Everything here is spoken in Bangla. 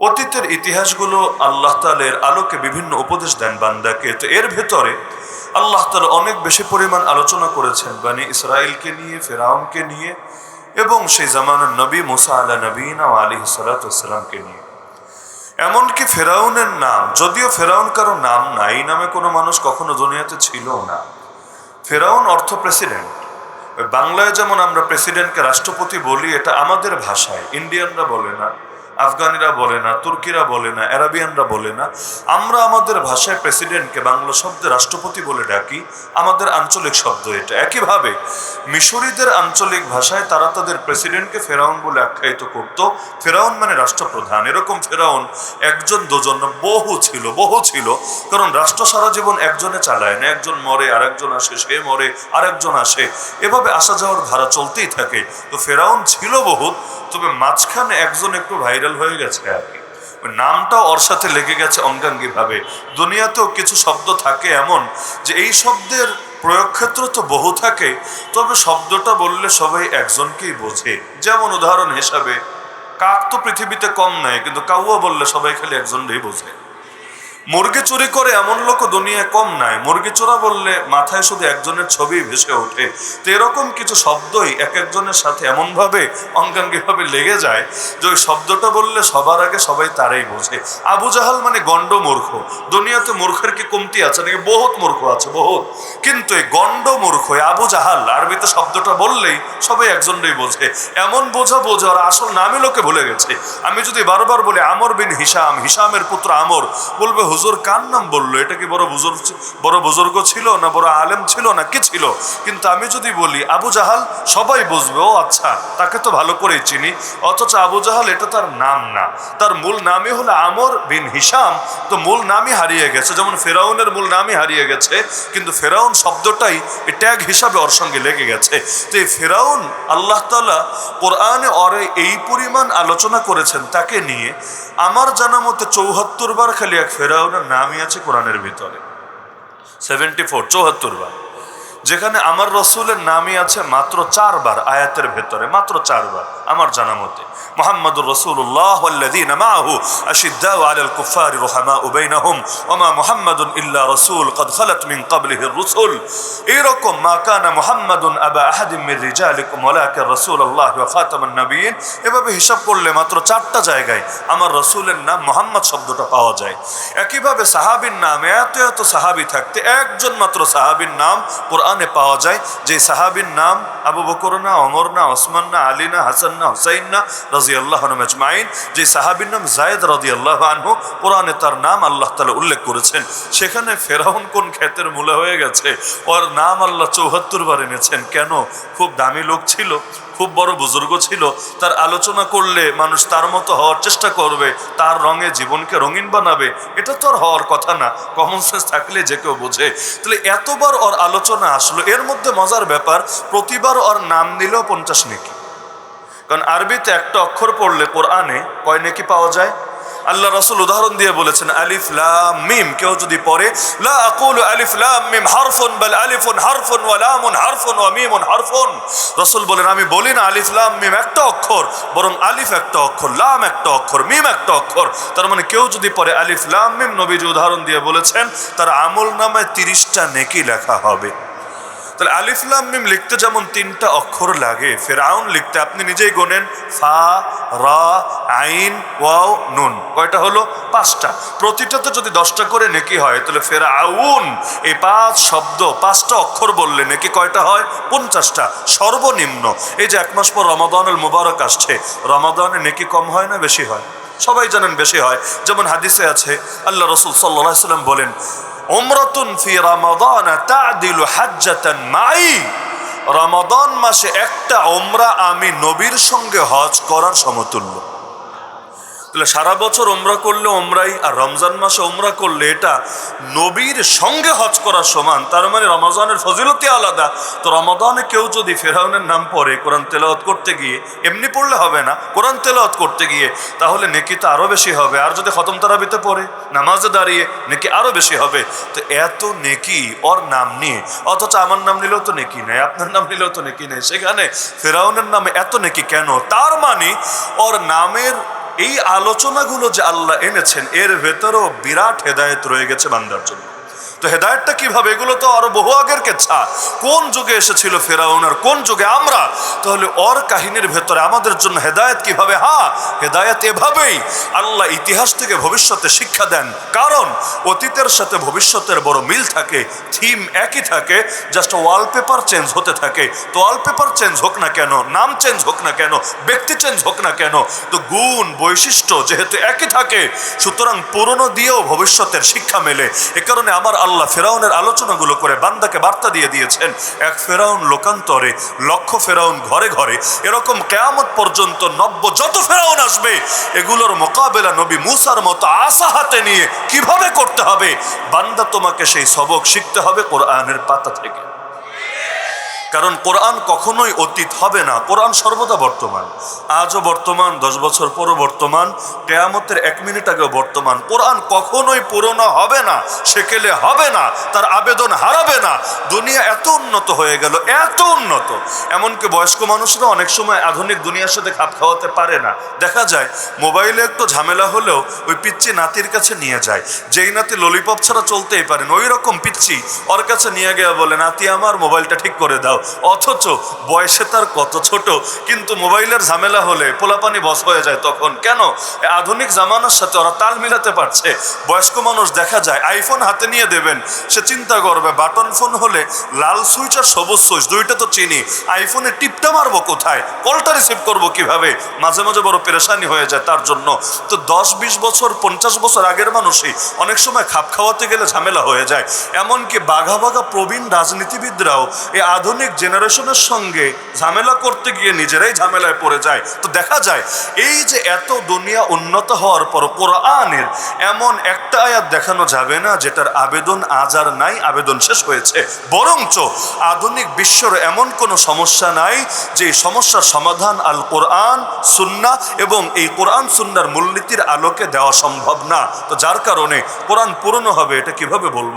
অতীতের ইতিহাসগুলো আল্লাহ তালের আলোকে বিভিন্ন উপদেশ দেন বান্দাকে। তো এর ভেতরে আল্লাহ তালা অনেক বেশি পরিমাণ আলোচনা করেছেন বানি ইসরায়েলকে নিয়ে, ফেরাউনকে নিয়ে এবং সেই জামানার নবী মুসা আল্লাহ নবীন আলী সালাতামকে নিয়ে। এমনকি ফেরাউনের নাম, যদিও ফেরাউন কারও নাম নাই, এই নামে কোনো মানুষ কখনো দুনিয়াতে ছিল না। ফেরাউন অর্থ প্রেসিডেন্ট। বাংলায় যেমন আমরা প্রেসিডেন্টকে রাষ্ট্রপতি বলি, এটা আমাদের ভাষায়, ইন্ডিয়ানরা বলে না। আফগানিরা বলে না, তুর্কিরা বলে না, অ্যারাবিয়ানরা বলে না। আমরা আমাদের ভাষায় প্রেসিডেন্টকে বাংলা শব্দে রাষ্ট্রপতি বলে ডাকি, আমাদের আঞ্চলিক শব্দ এটা। একইভাবে মিশরীদের আঞ্চলিক ভাষায় তারা তাদের প্রেসিডেন্টকে ফেরাউন বলে আখ্যায়িত করত। ফেরাউন মানে রাষ্ট্রপ্রধান। এরকম ফেরাউন একজন দুজন বহু ছিল বহু ছিল। কারণ রাষ্ট্র সারা জীবন একজনে চালায় না, একজন মরে, আরেকজন আসে, সে মরে, আরেকজন আসে। এভাবে আসা যাওয়ার ধারা চলতেই থাকে। তো ফেরাউন ছিল বহুত, তবে মাঝখানে একজন একটু ভাইরাল হয়ে গেছে আর কি। ওই নামটা ওর সাথে লেগে গেছে অঙ্গাঙ্গিভাবে। দুনিয়াতেও কিছু শব্দ থাকে এমন যে এই শব্দের প্রয়োগ ক্ষেত্র তো বহু থাকে, তবে শব্দটা বললে সবাই একজনকেই বোঝে। যেমন উদাহরণ হিসাবে, কাক তো পৃথিবীতে কম নেয়, কিন্তু কাউয়া বললে সবাই খালি একজনই বোঝে। মুরগি চুরি করে এমন লোক দুনিয়ায় কম নাই। মুরগি চোরা বললে মাথায় শুধু একজনের ছবি ভেসে ওঠে। তো এরকম কিছু শব্দই এক একজনের সাথে এমনভাবে অঙ্গাঙ্গিভাবে লেগে যায় যে ওই শব্দটা বললে সবার আগে সবাই তারাই বোঝে। আবু জাহাল মানে গণ্ড মূর্খ। দুনিয়াতে মূর্খের কি কমতি আছে নাকি? বহুত মূর্খ আছে, বহুত। কিন্তু এই গণ্ড মূর্খ আবু জাহাল, আরবিতে শব্দটা বললেই সবাই একজনই বোঝে। এমন বোঝা বোঝে আর আসল নামই লোকে ভুলে গেছে। আমি যদি বারবার বলি আমর বিন হিসাম হিসামের পুত্র আমর, বলবে হুজুর কার নাম বলল? এটা কি বড় বুজুর্গ বড় বুজুর্গ ছিল না বড় আলেম ছিল না কি ছিল? কিন্তু আমি যদি বলি, আবু জাহাল সবাই বুঝবে। ও আচ্ছা তাকে তো ভালো করেই চিনি। অথচ আবু জাহাল, এটা তার নাম না। তার মূল নামই হলো আমর বিন হিসাম তো মূল নামই হারিয়ে গেছে। যেমন ফেরাউনের মূল নামই হারিয়ে গেছে, কিন্তু ফেরাউন শব্দটাই ট্যাগ হিসাবে ওর সঙ্গে লেগে গেছে। তো এই ফেরাউন আল্লাহ তালা কোরআনে অরে এই পরিমাণ আলোচনা করেছেন তাকে নিয়ে। আমার জানা মতে চৌহাত্তর বার খালি এক ফেরাউনের নামই আছে কোরআনের ভিতরে। সেভেন্টি ফোর চৌহাত্তর বার। যেখানে আমার রসুলের নামই আছে মাত্র চারবার, আয়াতের ভেতরে মাত্র চারবার, আমার জানা মতে। মোহাম্মদুর ওমা রসুল কদ মিন এরকম মোহাম্মদুন আল্লাহ নবীন এভাবে হিসাব করলে মাত্র চারটা জায়গায় আমার রসুলের নাম মোহাম্মদ শব্দটা পাওয়া যায়। একইভাবে সাহাবির নাম, এত এত সাহাবি থাকতে একজন মাত্র সাহাবির নাম কোরআন পাওয়া যায় যে সাহাবির নাম আবু বকর না অমর না, ওসমান না, আলী না, হাসান না, হুসাইন না রাজি আল্লাহ মাজমাইন যে সাহাবির নাম জায়দ রাজি আল্লাহ আনহু, কোরআনে তার নাম আল্লাহ তালা উল্লেখ করেছেন। সেখানে ফেরাউন কোন ক্ষেতের মূলে হয়ে গেছে? ওর নাম আল্লাহ চৌহাত্তর বার এনেছেন। কেন? খুব দামি লোক ছিল। খুব বড় বুজুর্গ ছিল, তার আলোচনা করলে মানুষ তার মতো হওয়ার চেষ্টা করবে, তার রঙে জীবনকে রঙিন বানাবে, এটা তো আর হওয়ার কথা না কমন সেন্স থাকলে যে কেউ বোঝে। তাহলে এতবার ওর আলোচনা আসলো, এর মধ্যে মজার ব্যাপার, প্রতিবার ওর নাম নিলেও পঞ্চাশ নেকি। কারণ আরবিতে একটা অক্ষর পড়লে কোরআনে কয় নেকি পাওয়া যায়? আল্লাহ রাসূল উদাহরণ দিয়ে বলেছেন, আলিফ, লাম, মিম। কেউ যদি পড়ে, লা আকুলু আলিফ, লাম, মিম হারফুন, বাল আলিফুন হারফুন ওয়া লামুন হারফুন ওয়া মিমুন হারফুন। রাসূল বলেন, আমি বলি না আলিফ, লাম, মিম একটা অক্ষর, বরং আলিফ একটা অক্ষর, লাম একটা অক্ষর, মিম একটা অক্ষর। তার মানে কেউ যদি পড়ে, আলিফ, লাম, মিম, নবীজি উদাহরণ দিয়ে বলেছেন, তার আমল নামায় তিরিশটা নেকি লেখা হবে। তাহলে আলিফলাম মিম লিখতে যেমন তিনটা অক্ষর লাগে, ফেরাউন লিখতে আপনি নিজেই গোনেন, ফা, রা, আইন, ওয়াও, নুন। কয়টা হলো? পাঁচটা। প্রতিটাতে যদি দশটা করে নেকি হয়, তাহলে ফেরাউন, এই পাঁচ শব্দ, পাঁচটা অক্ষর বললে নেকি কয়টা হয়? পঞ্চাশটা। সর্বনিম্ন। এই যে এক মাস পর রমাদানুল মুবারক আসছে, রমাদানে নেকি কম হয় না বেশি হয়? সবাই জানেন বেশি হয়। যেমন হাদিসে আছে, আল্লাহ রসুল সাল্লাহ সাল্লাম বলেন রমাদান মাসে একটা ওমরা আমি নবীর সঙ্গে হজ করার সমতুল্য। তাহলে সারা বছর ওমরা করলে ওমরাই আর রমজান মাসে ওমরা করলে এটা নবীর সঙ্গে হজ করার সমান। তার মানে রমজানের ফজিলতি আলাদা। তো রমাদানে কেউ যদি ফেরাউনের নাম পড়ে কোরআন তেলাওয়াত করতে গিয়ে, এমনি পড়লে হবে না, কোরআন তেলাওয়াত করতে গিয়ে, তাহলে নেকি তো আরও বেশি হবে। আর যদি খতম তারাবিতে পড়ে, নামাজে দাঁড়িয়ে নেকি আরও বেশি হবে। তো এত নেকি ওর নাম নিয়ে, অথচ আমার নাম নিলেও তো নেকি নেই, আপনার নাম নিলেও তো নেকি নেই। সেখানে ফেরাউনের নামে এত নেকি কেন? তার মানে ওর নামের এই আলোচনাগুলো যে আল্লাহ এনেছেন এর ভেতরেও বিরাট হেদায়ত রয়ে গেছে বান্দার জন্য। তো হেদায়তটা কীভাবে? এগুলো তো আরও বহু আগের কেচ্ছা। কোন যুগে এসেছিল ফেরাউন আর কোন যুগে আমরা? তাহলে ওর কাহিনীর ভেতরে আমাদের জন্য হেদায়েত কীভাবে? হ্যাঁ হেদায়েত এভাবেই আল্লাহ ইতিহাস থেকে ভবিষ্যতে শিক্ষা দেন। কারণ অতীতের সাথে ভবিষ্যতের বড় মিল থাকে, থিম একই থাকে জাস্ট ওয়ালপেপার চেঞ্জ হতে থাকে। তো ওয়ালপেপার চেঞ্জ হোক না কেন, নাম চেঞ্জ হোক না কেন, ব্যক্তি চেঞ্জ হোক না কেন, তো গুণ, বৈশিষ্ট্য যেহেতু একই থাকে, সুতরাং পুরনো দিয়েও ভবিষ্যতের শিক্ষা মেলে। এ কারণে আমার আল্লাহ ফেরাউনের আলোচনাগুলো করে বান্দাকে বার্তা দিয়ে দিয়েছেন, এক ফেরাউন লোকান্তরে, লক্ষ ফেরাউন ঘরে ঘরে, এরকম কেয়ামত পর্যন্ত নব্য যত ফেরাউন আসবে, এগুলোর মোকাবেলা নবী মুসার মতো আশা হাতে নিয়ে কীভাবে করতে হবে? বান্দা তোমাকে সেই সবক শিখতে হবে কোরআনের পাতা থেকে। কারণ কোরআন কখনোই অতীত হবে না। কোরআন সর্বদা বর্তমান। আজও বর্তমান, দশ বছর পরও বর্তমান, কেয়ামতের এক মিনিট আগেও বর্তমান। কোরআন কখনোই পুরনো হবে না, সেকেলে হবে না, তার আবেদন হারাবে না। দুনিয়া এত উন্নত হয়ে গেল, এত উন্নত। এমনকি বয়স্ক মানুষরা অনেক সময় আধুনিক দুনিয়ার সাথে খাপ খাওয়াতে পারে না। দেখা যায়, মোবাইলে একটু ঝামেলা হলেও ওই পিচ্ছি নাতির কাছে নিয়ে যায়। যেই নাতি ললিপপ ছাড়া চলতেই পারেন ওই রকম পিচ্ছি ওর কাছে নিয়ে গিয়ে বলে, নাতি, আমার মোবাইলটা ঠিক করে দাও। অথচ বয়সে তার কত ছোট? কিন্তু মোবাইলের ঝামেলা হলে পোলাপানি বস হয়ে যায় তখন। কেন? আধুনিক জামানার সাথে ওরা তাল মিলাতে পারছে। বয়স্ক মানুষ দেখা যায় আইফোন হাতে নিয়ে দেবেন। সে চিন্তা করবে, বাটন ফোন হলে লাল সুইচ আর সবুজ সুইচ, দুইটা তো চিনি। আইফোনে টিপটা মারবো কোথায়? কলটা রিসিভ করব কীভাবে? মাঝে মাঝে বড় পেরেশানি হয়ে যায় তার জন্য। তো দশ, বিশ বছর, পঞ্চাশ বছর আগের মানুষই অনেক সময় খাপ খাওয়াতে গেলে ঝামেলা হয়ে যায়। এমনকি বাঘা বাঘা প্রবীণ রাজনীতিবিদরাও এই আধুনিক জেনারেশনের সঙ্গে ঝামেলা করতে গিয়ে নিজেরাই ঝামেলায় পড়ে যায়। তো দেখা যায়, এই যে এত দুনিয়া উন্নত হওয়ার পর কোরআনের এমন একটা আয়াত দেখানো যাবে না, যেটার আবেদন আজ আর নাই, আবেদন শেষ হয়েছে। বরঞ্চ আধুনিক বিশ্বর এমন কোনো সমস্যা নাই, যে সমস্যার সমাধান আল কোরআন সুন্না এবং এই কোরআন, সুন্নার মূলনীতির আলোকে দেওয়া সম্ভব না। তো যার কারণে কোরআন পুরনো হবে, এটা কীভাবে বলব?